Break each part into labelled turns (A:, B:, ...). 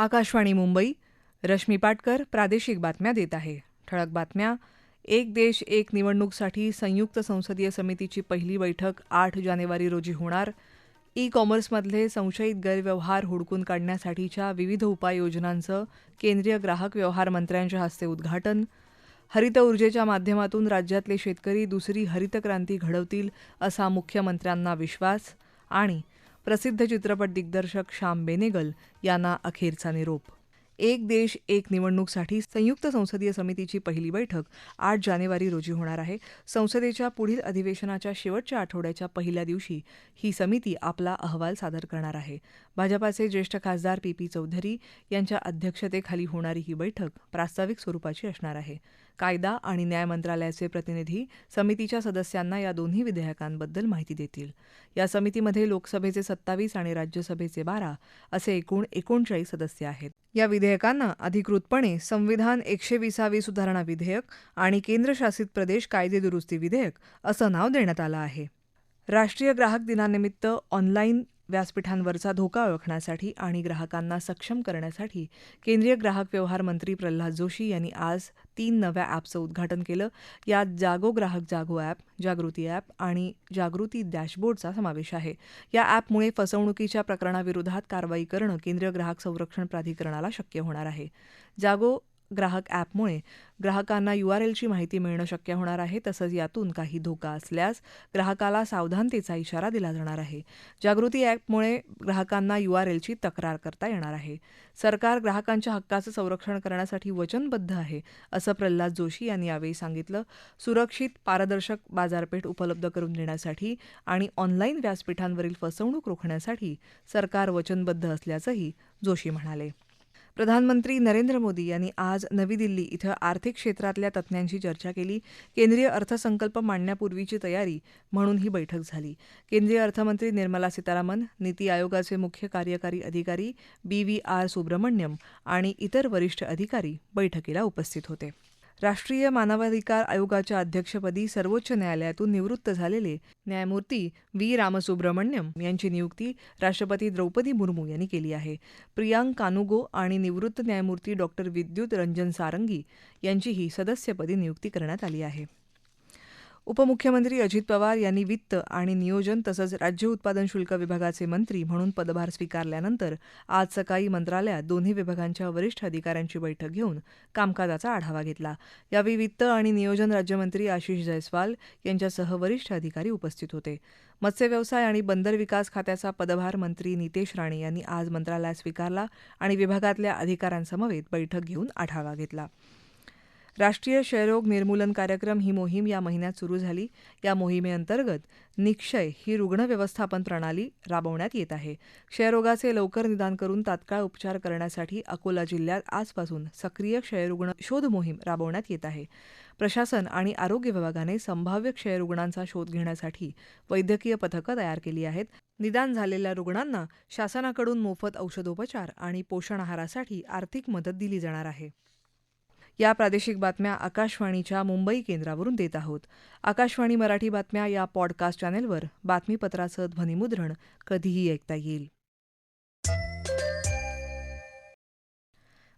A: आकाशवाणी मुंबई रश्मी पाटकर प्रादेशिक बातम्या देत आहे. ठळक बातम्या. एक देश एक निवडणूकसाठी संयुक्त संसदीय समितीची पहिली बैठक आठ जानेवारी रोजी होणार. ई कॉमर्समधले संशयित गैरव्यवहार हुडकून काढण्यासाठीच्या विविध उपाययोजनांचं केंद्रीय ग्राहक व्यवहार मंत्र्यांच्या हस्ते उद्घाटन. हरित ऊर्जेच्या माध्यमातून राज्यातले शेतकरी दुसरी हरित क्रांती घडवतील असा मुख्यमंत्र्यांना विश्वास. आणि प्रसिद्ध चित्रपट दिग्दर्शक श्याम बेनेगल यांना अखेरचा निरोप. एक देश एक निवडणूकसाठी संयुक्त संसदीय समितीची पहिली बैठक आठ जानेवारी रोजी होणार आहे. संसदेच्या पुढील अधिवेशनाच्या शेवटच्या आठवड्याच्या पहिल्या दिवशी ही समिती आपला अहवाल सादर करणार आहे. भाजपाचे ज्येष्ठ खासदार पी पी चौधरी यांच्या अध्यक्षतेखाली होणारी ही बैठक प्रास्ताविक स्वरूपाची असणार आहे. कायदा आणि न्याय मंत्रालयाचे प्रतिनिधी समितीच्या सदस्यांना या दोन्ही विधेयकांबद्दल माहिती देतील. या समितीमध्ये लोकसभेचे सत्तावीस आणि राज्यसभेचे बारा असे एकूण एकोणचाळीस सदस्य आहेत. या विधेयकांना अधिकृतपणे संविधान एकशे विसावी सुधारणा विधेयक आणि केंद्रशासित प्रदेश कायदे दुरुस्ती विधेयक असं नाव देण्यात आलं आहे. राष्ट्रीय ग्राहक दिनानिमित्त ऑनलाईन व्यासपीठांवरचा धोका ओळखण्यासाठी आणि ग्राहकांना सक्षम करण्यासाठी केंद्रीय ग्राहक व्यवहार मंत्री प्रल्हाद जोशी यांनी आज तीन नव्या ॲपचं उद्घाटन केलं. यात जागो ग्राहक जागो ॲप जागृती ॲप आणि जागृती डॅशबोर्डचा समावेश आहे. या ॲपमुळे फसवणुकीच्या प्रकरणाविरोधात कारवाई करणं केंद्रीय ग्राहक संरक्षण प्राधिकरणाला शक्य होणार आहे. जागो ग्राहक ॲपमुळे ग्राहकांना यू आर एलची माहिती मिळणं शक्य होणार आहे तसंच यातून काही धोका असल्यास ग्राहकाला सावधानतेचा इशारा दिला जाणार आहे. जागृती ॲपमुळे ग्राहकांना यू आर एलची तक्रार करता येणार आहे. सरकार ग्राहकांच्या हक्काचं संरक्षण करण्यासाठी वचनबद्ध आहे असं प्रल्हाद जोशी यांनी यावेळी सांगितलं. सुरक्षित पारदर्शक बाजारपेठ उपलब्ध करून देण्यासाठी आणि ऑनलाईन व्यासपीठांवरील फसवणूक रोखण्यासाठी सरकार वचनबद्ध असल्याचंही जोशी म्हणाले. प्रधानमंत्री नरेंद्र मोदी यांनी आज नवी दिल्ली इथं आर्थिक क्षेत्रातल्या तज्ज्ञांशी चर्चा केली. केंद्रीय अर्थसंकल्प मांडण्यापूर्वीची तयारी म्हणून ही बैठक झाली. केंद्रीय अर्थमंत्री निर्मला सीतारामन नीती आयोगाचे मुख्य कार्यकारी अधिकारी बी व्ही आर सुब्रमण्यम आणि इतर वरिष्ठ अधिकारी बैठकीला उपस्थित होते. राष्ट्रीय मानवाधिकार आयोगाच्या अध्यक्षपदी सर्वोच्च न्यायालयातून निवृत्त झालेले न्यायमूर्ती व्ही. रामसुब्रमण्यम यांची नियुक्ती राष्ट्रपती द्रौपदी मुर्मू यांनी केली आहे. प्रियांक कानुगो आणि निवृत्त न्यायमूर्ती डॉक्टर विद्युत रंजन सारंगी यांचीही सदस्यपदी नियुक्ती करण्यात आली आहे. उपमुख्यमंत्री अजित पवार यांनी वित्त आणि नियोजन तसंच राज्य उत्पादन शुल्क विभागाचे मंत्री म्हणून पदभार स्वीकारल्यानंतर आज सकाळी मंत्रालयात दोन्ही विभागांच्या वरिष्ठ अधिकाऱ्यांची बैठक घेऊन कामकाजाचा आढावा घेतला. यावेळी वित्त आणि नियोजन राज्यमंत्री आशिष जयस्वाल यांच्यासह वरिष्ठ अधिकारी उपस्थित होते. मत्स्य व्यवसाय आणि बंदर विकास खात्याचा पदभार मंत्री नितेश राणे यांनी आज मंत्रालयात स्वीकारला आणि विभागातल्या अधिकाऱ्यांसमवेत बैठक घेऊन आढावा घेतला. राष्ट्रीय क्षयरोग निर्मूलन कार्यक्रम ही मोहीम या महिन्यात सुरू झाली. या मोहिमेअंतर्गत निक्षय ही रुग्ण व्यवस्थापन प्रणाली राबवण्यात येत आहे. क्षयरोगाचे लवकर निदान करून तात्काळ उपचार करण्यासाठी अकोला जिल्ह्यात आजपासून सक्रिय क्षयरुग्ण शोध मोहीम राबवण्यात येत आहे. प्रशासन आणि आरोग्य विभागाने संभाव्य क्षयरुग्णांचा शोध घेण्यासाठी वैद्यकीय पथकं तयार केली आहेत. निदान झालेल्या रुग्णांना शासनाकडून मोफत औषधोपचार आणि पोषण आहारासाठी आर्थिक मदत दिली जाणार आहे. या प्रादेशिक बातम्या आकाशवाणीच्या मुंबई केंद्रावरून देत आहोत. आकाशवाणी मराठी बातम्या या पॉडकास्ट चॅनेलवर बातमीपत्राचं ध्वनिमुद्रण कधीही ऐकता येईल.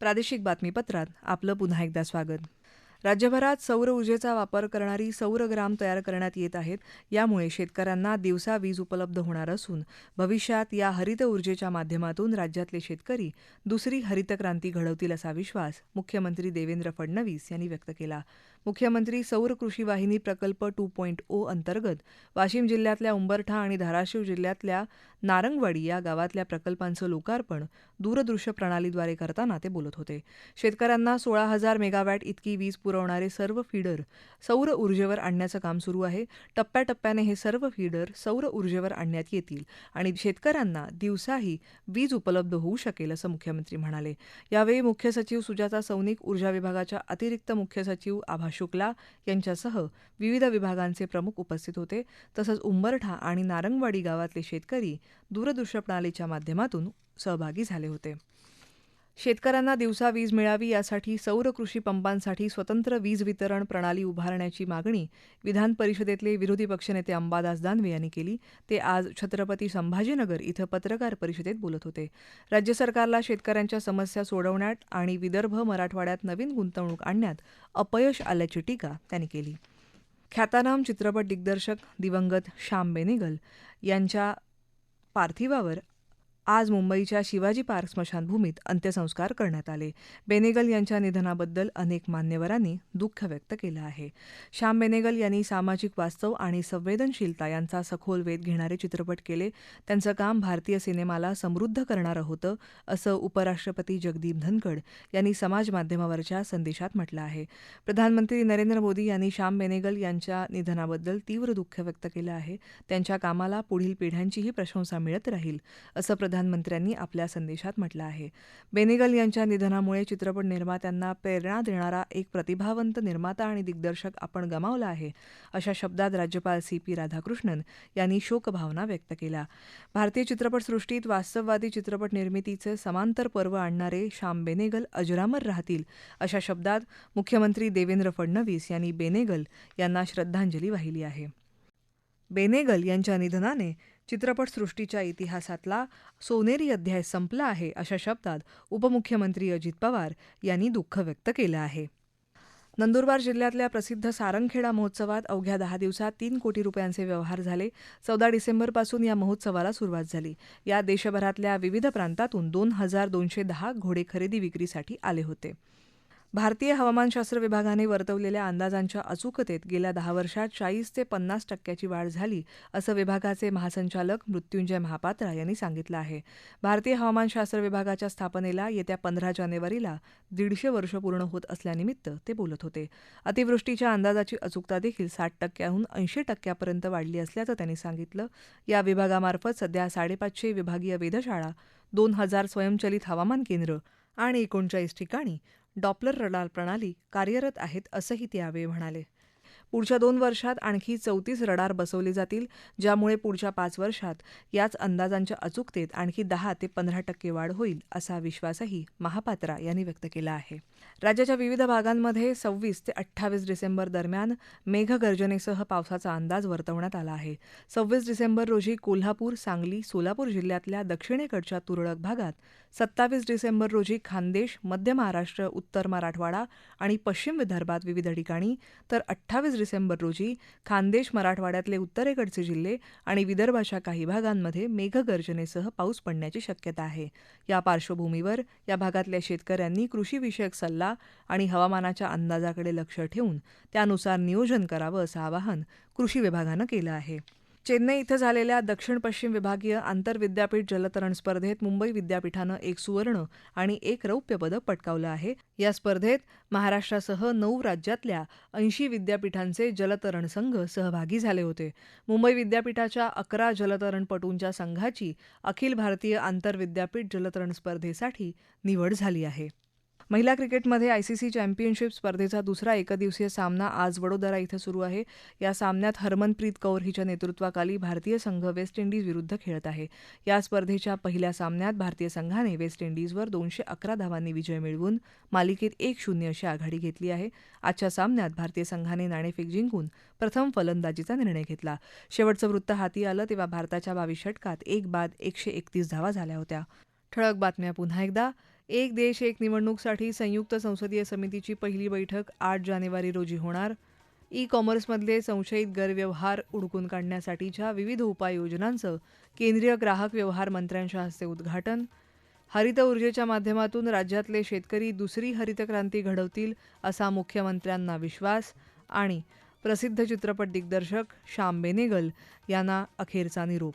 A: प्रादेशिक बातमीपत्रात आपलं पुन्हा एकदा स्वागत. राज्यभरात सौर ऊर्जेचा वापर करणारी सौरग्राम तयार करण्यात येत आहेत. यामुळे शेतकऱ्यांना दिवसा वीज उपलब्ध होणार असून भविष्यात या हरित ऊर्जेच्या माध्यमातून राज्यातले शेतकरी दुसरी हरित क्रांती घडवतील असा विश्वास मुख्यमंत्री देवेंद्र फडणवीस यांनी व्यक्त केला. मुख्यमंत्री सौर कृषी वाहिनी प्रकल्प टू पॉईंट ओ अंतर्गत वाशिम जिल्ह्यातल्या उंबरठा आणि धाराशिव जिल्ह्यातल्या नारंगवाडी या गावातल्या प्रकल्पांचं लोकार्पण दूरदृश्य प्रणालीद्वारे करताना ते बोलत होते. शेतकऱ्यांना सोळा हजार मेगावॅट इतकी वीज पुरवणारे सर्व फीडर सौर ऊर्जेवर आणण्याचं काम सुरू आहे. टप्प्याटप्प्याने हे सर्व फीडर सौर ऊर्जेवर आणण्यात येतील आणि शेतकऱ्यांना दिवसाही वीज उपलब्ध होऊ शकेल असं मुख्यमंत्री म्हणाले. यावेळी मुख्य सचिव सुजाता सौनिक ऊर्जा विभागाच्या अतिरिक्त मुख्य सचिव आभा शुक्ला यांच्यासह विविध विभागांचे प्रमुख उपस्थित होते. तसंच उंबरठा आणि नारंगवाडी गावातले शेतकरी दूरदृश्य प्रणालीच्या माध्यमातून सहभागी झाले होते. शेतकऱ्यांना दिवसा वीज मिळावी यासाठी सौर कृषी पंपांसाठी स्वतंत्र वीज वितरण प्रणाली उभारण्याची मागणी विधान परिषदेतले विरोधी पक्षनेते अंबादास दानवे यांनी केली. ते आज छत्रपती संभाजीनगर इथं पत्रकार परिषदेत बोलत होते. राज्य सरकारला शेतकऱ्यांच्या समस्या सोडवण्यात आणि विदर्भ मराठवाड्यात नवीन गुंतवणूक आणण्यात अपयश आल्याची टीका त्यांनी केली. ख्यातनाम चित्रपट दिग्दर्शक दिवंगत श्याम बेनेगल यांच्या पार्थिवावर आज मुंबईच्या शिवाजी पार्क स्मशानभूमीत अंत्यसंस्कार करण्यात आले. बेनेगल यांच्या निधनाबद्दल अनेक मान्यवरांनी दुःख व्यक्त केलं आहे. श्याम बेनेगल यांनी सामाजिक वास्तव आणि संवेदनशीलता यांचा सखोल वेध घेणारे चित्रपट केले. त्यांचं काम भारतीय सिनेमाला समृद्ध करणारं होतं असं उपराष्ट्रपती जगदीप धनखड यांनी समाज माध्यमावरच्या संदेशात म्हटलं आहे. प्रधानमंत्री नरेंद्र मोदी यांनी श्याम बेनेगल यांच्या निधनाबद्दल तीव्र दुःख व्यक्त केलं आहे. त्यांच्या कामाला पुढील पिढ्यांचीही प्रशंसा मिळत राहील असं प्रधानमंत्र्यांनी आपल्या संदेशात म्हटलं आहे. बेनेगल यांच्या निधनामुळे चित्रपट निर्मात्यांना प्रेरणा देणारा एक प्रतिभावंत निर्माता आणि दिग्दर्शक आपण गमावला आहे अशा शब्दात राज्यपाल सी पी राधाकृष्णन यांनी शोकभावना व्यक्त केल्या. भारतीय चित्रपटसृष्टीत वास्तववादी चित्रपट निर्मितीचे समांतर पर्व आणणारे श्याम बेनेगल अजरामर राहतील अशा शब्दात मुख्यमंत्री देवेंद्र फडणवीस यांनी बेनेगल यांना श्रद्धांजली वाहिली आहे. बेनेगल यांच्या निधनाने चित्रपटसृष्टीच्या इतिहासातला सोनेरी अध्याय संपला आहे अशा शब्दात उपमुख्यमंत्री अजित पवार यांनी दुःख व्यक्त केलं आहे. नंदुरबार जिल्ह्यातल्या प्रसिद्ध सारंगखेडा महोत्सवात अवघ्या दहा दिवसात तीन कोटी रुपयांचे व्यवहार झाले. चौदा डिसेंबरपासून या महोत्सवाला सुरुवात झाली. या देशभरातल्या विविध प्रांतातून दोन हजार दोनशे दहा घोडे खरेदी विक्रीसाठी आले होते. भारतीय हवामानशास्त्र विभागाने वर्तवलेल्या अंदाजांच्या अचूकतेत गेल्या दहा वर्षात चाळीस ते पन्नास टक्क्याची वाढ झाली असं विभागाचे महासंचालक मृत्युंजय महापात्रा यांनी सांगितलं आहे. भारतीय हवामानशास्त्र विभागाच्या स्थापनेला येत्या पंधरा जानेवारीला दीडशे वर्ष पूर्ण होत असल्यानिमित्त ते बोलत होते. अतिवृष्टीच्या अंदाजाची अचूकता देखील साठ टक्क्याहून ऐंशी टक्क्यापर्यंत वाढली असल्याचं त्यांनी सांगितलं. या विभागामार्फत सध्या साडेपाचशे विभागीय वेधशाळा दोन हजार स्वयंचलित हवामान केंद्र आणि एकोणचाळीस ठिकाणी डॉपलर रडार प्रणाली कार्यरत आहेत असंही ते यावेळी म्हणाले. पुढच्या दोन वर्षात आणखी चौतीस रडार बसवले जातील ज्यामुळे पुढच्या पाच वर्षात याच अंदाजांच्या अचूकतेत आणखी दहा ते पंधरा टक्के वाढ होईल असा विश्वासही महापात्रा यांनी व्यक्त केला आहे. राज्याच्या विविध भागांमध्ये सव्वीस ते अठ्ठावीस डिसेंबर दरम्यान मेघगर्जनेसह पावसाचा अंदाज वर्तवण्यात आला आहे. सव्वीस डिसेंबर रोजी कोल्हापूर सांगली सोलापूर जिल्ह्यातल्या दक्षिणेकडच्या तुरळक भागात सत्तावीस डिसेंबर रोजी खानदेश मध्य महाराष्ट्र उत्तर मराठवाडा आणि पश्चिम विदर्भात विविध ठिकाणी तर अठ्ठावीस डिसेंबर रोजी खानदेश मराठवाड्यातले उत्तरेकडचे जिल्हे आणि विदर्भाच्या काही भागांमध्ये मेघगर्जनेसह पाऊस पडण्याची शक्यता आहे. या पार्श्वभूमीवर या भागातल्या शेतकऱ्यांनी कृषीविषयक सल्ला आणि हवामानाच्या अंदाजाकडे लक्ष ठेवून त्यानुसार नियोजन करावं असं आवाहन कृषी विभागानं केलं आहे. चेन्नई इथं झालेल्या दक्षिण पश्चिम विभागीय आंतरविद्यापीठ जलतरण स्पर्धेत मुंबई विद्यापीठानं एक सुवर्ण आणि एक रौप्य पदक पटकावलं आहे. या स्पर्धेत महाराष्ट्रासह नऊ राज्यातल्या ऐंशी विद्यापीठांचे जलतरण संघ सहभागी झाले होते. मुंबई विद्यापीठाच्या अकरा जलतरणपटूंच्या संघाची अखिल भारतीय आंतरविद्यापीठ जलतरण स्पर्धेसाठी निवड झाली आहे. महिला क्रिकेटमध्ये आयसीसी चॅम्पियनशिप स्पर्धेचा दुसरा एकदिवसीय सामना आज वडोदरा इथं सुरू आहे. या सामन्यात हरमनप्रीत कौर हिच्या नेतृत्वाखाली भारतीय संघ वेस्ट इंडिज विरुद्ध खेळत आहे. या स्पर्धेच्या पहिल्या सामन्यात भारतीय संघाने वेस्ट इंडिजवर दोनशे अकरा धावांनी विजय मिळवून मालिकेत एक शून्य अशी आघाडी घेतली आहे. आजच्या सामन्यात भारतीय संघाने नाणेफेक जिंकून प्रथम फलंदाजीचा निर्णय घेतला. शेवटचं वृत्त हाती आलं तेव्हा भारताच्या बावीस षटकात एक बाद एकशे एकतीस धावा झाल्या होत्या. ठळक बातम्या पुन्हा एकदा. एक देश एक निवडणूकसाठी संयुक्त संसदीय समितीची पहिली बैठक आठ जानेवारी रोजी होणार. ई कॉमर्समधले संशयित गैरव्यवहार उडकून काढण्यासाठीच्या विविध उपाययोजनांचं केंद्रीय ग्राहक व्यवहार मंत्र्यांच्या हस्ते उद्घाटन. हरित ऊर्जेच्या माध्यमातून राज्यातले शेतकरी दुसरी हरित क्रांती घडवतील असा मुख्यमंत्र्यांना विश्वास आणि प्रसिद्ध चित्रपट दिग्दर्शक श्याम बेनेगल यांना अखेरचा निरोप.